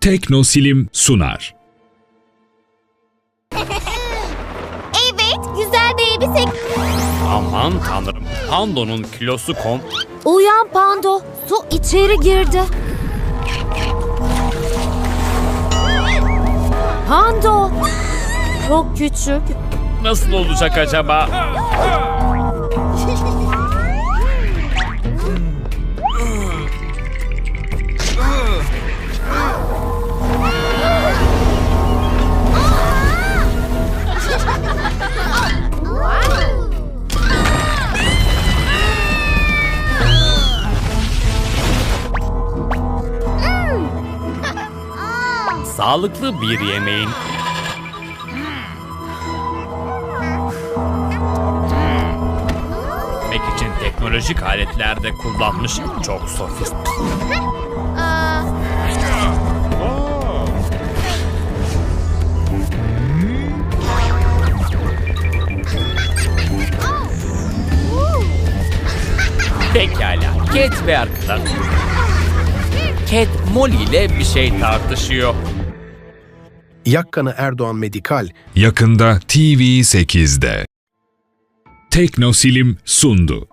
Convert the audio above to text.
Teknosilim sunar. Evet, güzel bir elbise. Aman tanrım. Pando'nun kilosu kom... Uyan Pando, su içeri girdi. Pando, çok küçük. Nasıl olacak acaba? Sağlıklı bir yemeğin yemek için teknolojik aletlerde kullanmış çok sofist. Pekala, Cat ve arkadaş. Cat Molly ile bir şey tartışıyor. Yakkanı Erdoğan Medikal Yakında TV8'de. Teknosilim sundu.